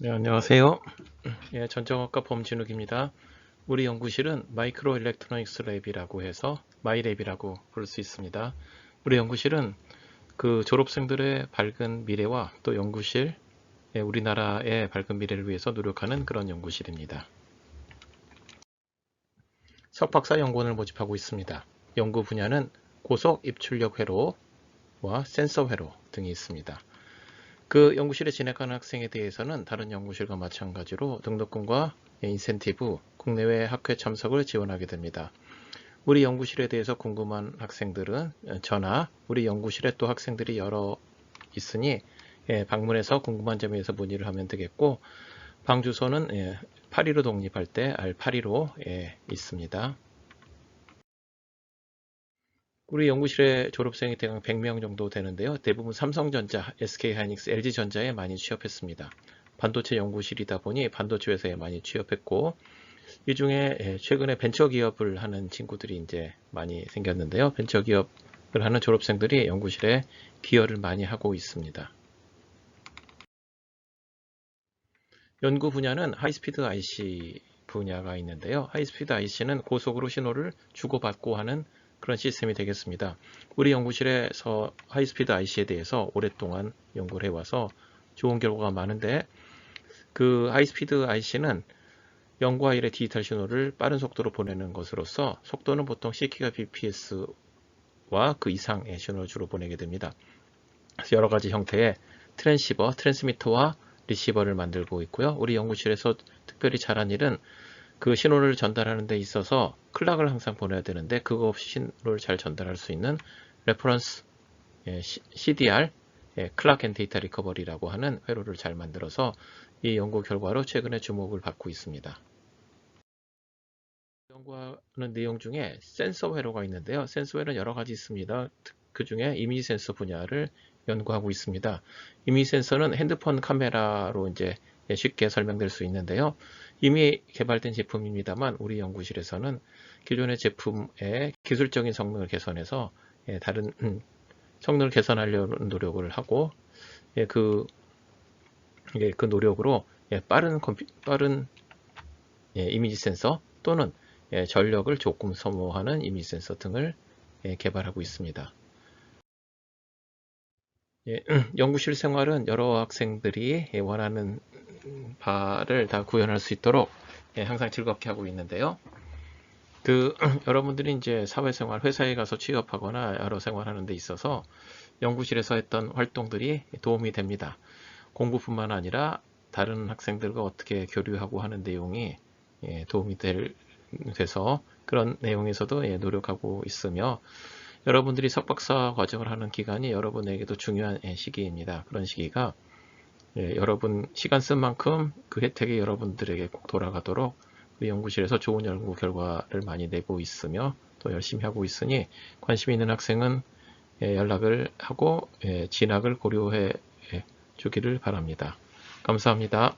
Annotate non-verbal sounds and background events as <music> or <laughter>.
네, 안녕하세요. 예, 전정학과 범진욱입니다. 우리 연구실은 마이크로 일렉트로닉스 랩이라고 해서 마이랩이라고 부를 수 있습니다. 우리 연구실은 그 졸업생들의 밝은 미래와 또 연구실, 예, 우리나라의 밝은 미래를 위해서 노력하는 그런 연구실입니다. 석박사 연구원을 모집하고 있습니다. 연구 분야는 고속 입출력 회로와 센서 회로 등이 있습니다. 그 연구실에 진학하는 학생에 대해서는 다른 연구실과 마찬가지로 등록금과 인센티브, 국내외 학회 참석을 지원하게 됩니다. 우리 연구실에 대해서 궁금한 학생들은 전화, 우리 연구실에 또 학생들이 여러 있으니 예, 방문해서 궁금한 점에 대해서 문의를 하면 되겠고 방 주소는 예, 815 독립할 때 R815 에 있습니다. 우리 연구실에 졸업생이 대강 100명 정도 되는데요. 대부분 삼성전자, SK하이닉스, LG전자에 많이 취업했습니다. 반도체 연구실이다 보니 반도체 회사에 많이 취업했고 이 중에 최근에 벤처 기업을 하는 친구들이 이제 많이 생겼는데요. 벤처 기업을 하는 졸업생들이 연구실에 기여를 많이 하고 있습니다. 연구 분야는 하이스피드 IC 분야가 있는데요. 하이스피드 IC는 고속으로 신호를 주고받고 하는 그런 시스템이 되겠습니다. 우리 연구실에서 하이스피드 IC에 대해서 오랫동안 연구를 해와서 좋은 결과가 많은데 그 하이스피드 IC는 0과 1의 디지털 신호를 빠른 속도로 보내는 것으로서 속도는 보통 10kbps와 그 이상의 신호를 주로 보내게 됩니다. 그래서 여러 가지 형태의 트랜시버, 트랜스미터와 리시버를 만들고 있고요. 우리 연구실에서 특별히 잘한 일은 그 신호를 전달하는 데 있어서 클락을 항상 보내야 되는데 그거 없이 신호를 잘 전달할 수 있는 레퍼런스 CDR 클락 앤 데이터 리커버리라고 하는 회로를 잘 만들어서 이 연구 결과로 최근에 주목을 받고 있습니다. 연구하는 내용 중에 센서 회로가 있는데요. 센서 회로는 여러 가지 있습니다. 그 중에 이미지 센서 분야를 연구하고 있습니다. 이미지 센서는 핸드폰 카메라로 이제 쉽게 설명될 수 있는데요. 이미 개발된 제품입니다만 우리 연구실에서는 기존의 제품의 기술적인 성능을 개선해서 예, 다른 음, <clears throat> 성능을 개선하려는 노력을 하고 예, 그, 예, 그 노력으로 빠른 컴퓨, 빠른 이미지 센서 또는 전력을 조금 소모하는 이미지 센서 등을 개발하고 있습니다. <clears throat> 연구실 생활은 여러 학생들이 원하는 바를 다 구현할 수 있도록 예, 항상 즐겁게 하고 있는데요. 그 <clears throat> 여러분들이 이제 사회생활 회사에 가서 취업하거나 여러 생활하는 데 있어서 연구실에서 했던 활동들이 도움이 됩니다. 공부뿐만 아니라 다른 학생들과 어떻게 교류하고 하는 내용이 예, 도움이 될, 돼서 그런 내용에서도 예, 노력하고 있으며 여러분들이 석박사 과정을 하는 기간이 여러분에게도 중요한 시기입니다. 그런 시기가 예, 여러분 시간 쓴 만큼 그 혜택이 여러분들에게 꼭 돌아가도록 우리 연구실에서 좋은 연구 결과를 많이 내고 있으며 또 열심히 하고 있으니 관심 있는 학생은 예, 연락을 하고 예, 진학을 고려해 주기를 바랍니다. 감사합니다.